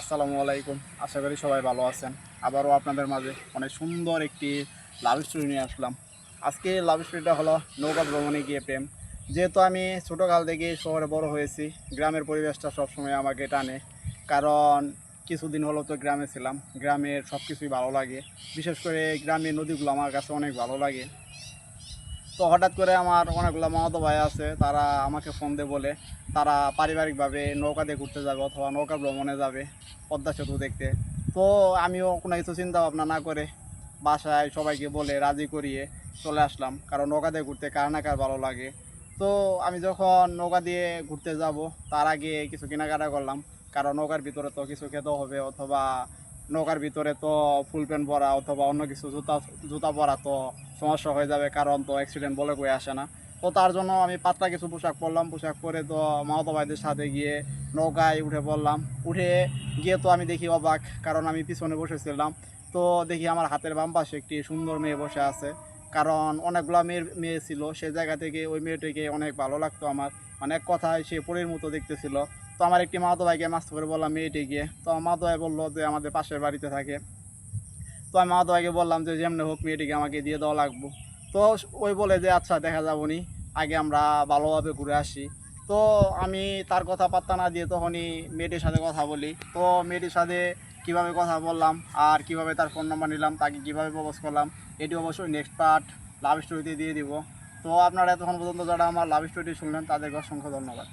আসসালামু আলাইকুম। আশা করি সবাই ভালো আছেন। আবারও আপনাদের মাঝে অনেক সুন্দর একটি লাভ স্টোরি নিয়ে আসলাম। আজকে লাভ স্টোরিটা হলো নৌকা ভ্রমণে গিয়ে প্রেম। যেহেতু আমি ছোটোকাল থেকে শহরে বড় হয়েছি, গ্রামের পরিবেশটা সবসময় আমাকে টানে। কারণ কিছুদিন হলো তো গ্রামে ছিলাম। গ্রামের সব কিছুই ভালো লাগে। বিশেষ করে গ্রামের নদীগুলো আমার কাছে অনেক ভালো লাগে। তো হঠাৎ করে আমার অনেকগুলো মামাতো ভাই আছে, তারা আমাকে ফোন দিয়ে বলে, তারা পারিবারিকভাবে নৌকাতে ঘুরতে যাবে অথবা নৌকা ভ্রমণে যাবে পদ্মা সেতু দেখতে। তো আমিও কোনো কিছু চিন্তা ভাবনা না করে বাসায় সবাইকে বলে রাজি করিয়ে চলে আসলাম, কারণ নৌকা দিয়ে ঘুরতে কার না কার ভালো লাগে। তো আমি যখন নৌকা দিয়ে ঘুরতে যাব, তার আগে কিছু কেনাকাটা করলাম, কারণ নৌকার ভিতরে তো কিছু খেতেও হবে অথবা নৌকার ভিতরে তো ফুল প্যান্ট পরা অথবা অন্য কিছু জুতা জুতা পরা তো সমস্যা হয়ে যাবে, কারণ তো অ্যাক্সিডেন্ট বলে কয়ে আসে না। তো তার জন্য আমি পাতলা কিছু পোশাক পরলাম, পোশাক পরে তো মামাতো ভাইদের সাথে গিয়ে নৌকায় উঠে পড়লাম। উঠে গিয়ে তো আমি দেখি অবাক, কারণ আমি পিছনে বসেছিলাম। তো দেখি আমার হাতের বাম পাশে একটি সুন্দর মেয়ে বসে আছে। কারণ অনেকগুলো মেয়ের, মেয়ে ছিল, সে জায়গা থেকে ওই মেয়েটিকে অনেক ভালো লাগতো আমার। অনেক কথায় সে পরীর মতো দেখতেছিল। তো আমার একটি মামাতো ভাইকে মাস্ত করে বললাম মেয়েটিকে তো আমার মামাতো ভাই বলল যে, আমাদের পাশের বাড়িতে থাকে। তো আমি মামাতো ভাইকে বললাম যে, যেমনি হোক মেয়েটিকে আমাকে দিয়ে দেওয়া লাগবো। তো ওই বলে যে আচ্ছা দেখা যাব নি। আগে আমরা ভালোভাবে ঘুরে আসি। তো আমি তার কথা পাত্তা না দিয়ে তখনই মেয়েটির সাথে কথা বলি। তো মেয়েটির সাথে কীভাবে কথা বললাম, আর কীভাবে তার ফোন নাম্বার নিলাম, তাকে কীভাবে প্রপোজ করলাম, এটি অবশ্যই নেক্সট পার্ট লাভ স্টোরিতে দিয়ে দিব। তো আপনারা এতক্ষণ পর্যন্ত যারা আমার লাভ স্টোরিটি শুনলেন, তাদেরকে অসংখ্য ধন্যবাদ।